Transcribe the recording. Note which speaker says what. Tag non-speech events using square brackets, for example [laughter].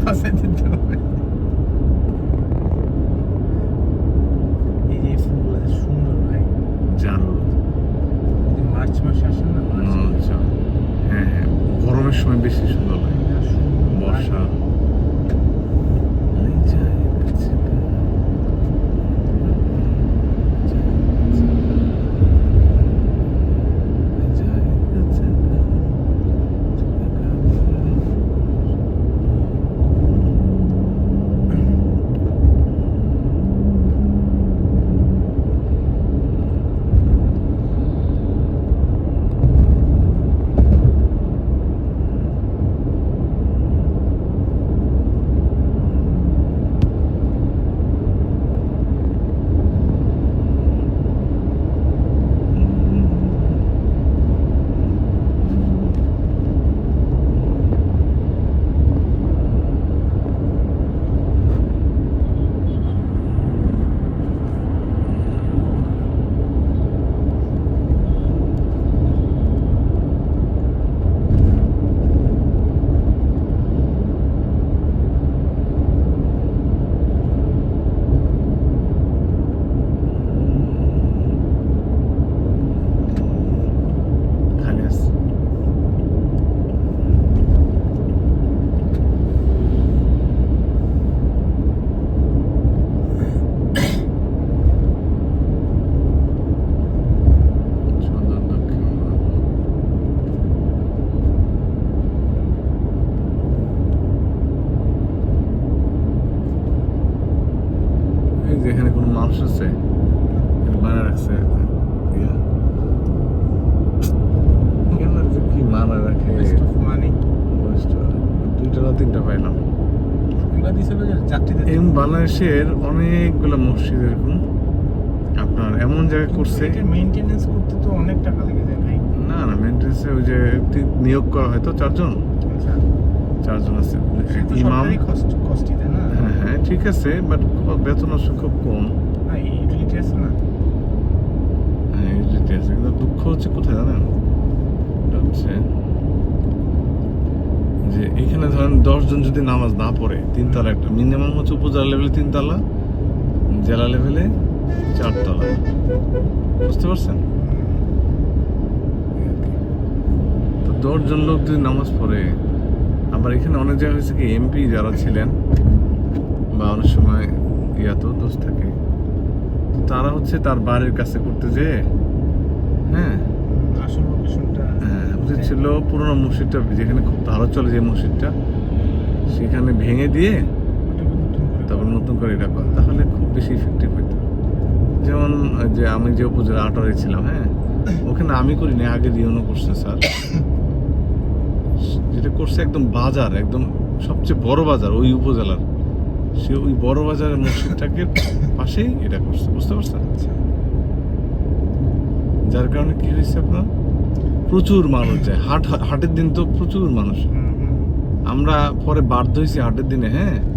Speaker 1: বাসায় দিতে হবে এই যে ফুলগুলো সুন্দর ভাই যদি মার্চ মাসে আসেন না মার্চ
Speaker 2: আচ্ছা। হ্যাঁ হ্যাঁ। গরমের সময় বেশি সুন্দর লাগে
Speaker 1: যা সুন্দর।
Speaker 2: বর্ষা খালি আছে সুন্দর দক্ষিণ এই যে এখানে কোনো মানুষ আছে বানা রাখছে কেন কি মারা রাখে। দুইটা না তিনটা পাইলাম। এই বাংলাদেশের অনেকগুলো মসজিদ এরকম। আপনার এমন জায়গায় করছে।
Speaker 1: এটা মেইনটেনেন্স করতে তো অনেক টাকা লেগে যায় ভাই।
Speaker 2: না না মেনটেন্সে ওই যে নিয়োগ করা হয়তো চারজন।
Speaker 1: আচ্ছা।
Speaker 2: চারজন আছে। ইমাম।
Speaker 1: সরকারি কষ্ট না?
Speaker 2: হ্যাঁ হ্যাঁ ঠিক আছে বাট বেতন অবশ্য খুব কম। কিন্তু দুঃখ হচ্ছে কোথায় জানেন? হচ্ছে যে এখানে ধরেন দশজন যদি নামাজ না পড়ে, তিনতলা একটা মিনিমাম হচ্ছে উপজেলা লেভেলে তিনতলা, জেলা লেভেলে চারতলা। বুঝতে পারছেন। তো দশজন লোক যদি নামাজ পড়ে আবার এখানে অনেক জায়গায় হয়েছে কি এমপি যারা ছিলেন, বা অনেক সময় ইয়াতেও দোষ থাকে। তারা হচ্ছে তার বাড়ির কাছে করতে যেয়ে হ্যাঁ।
Speaker 1: আসল লোকেশনটা
Speaker 2: হ্যাঁ ছিল পুরোনো মসজিদটা যেখানে খুব ভালো চলে যে মসজিদটা। সেখানে ভেঙে দিয়ে তারপর নতুন করে এটা করা। তাহলে খুব বেশি ইফেক্টিভ হইতো। যেমন যে আমি যে উপজেলা আটারে ছিলাম হ্যাঁ ওখানে আমি করিনি আগে রিওনো করছে স্যার। [coughs] যেটা করছে একদম বাজার একদম সবচেয়ে বড় বাজার ওই উপজেলার। সে ওই বড় বাজারের মসজিদটাকে পাশেই এটা করছে বুঝতে পারছেন?
Speaker 1: আচ্ছা।
Speaker 2: যার কারণে কি হয়েছে আপনার? প্রচুর মানুষ যায়। হাট হাটের দিন তো প্রচুর মানুষ। আমরা পরে বাধ্য হয়েছি হাটের দিনে হ্যাঁ?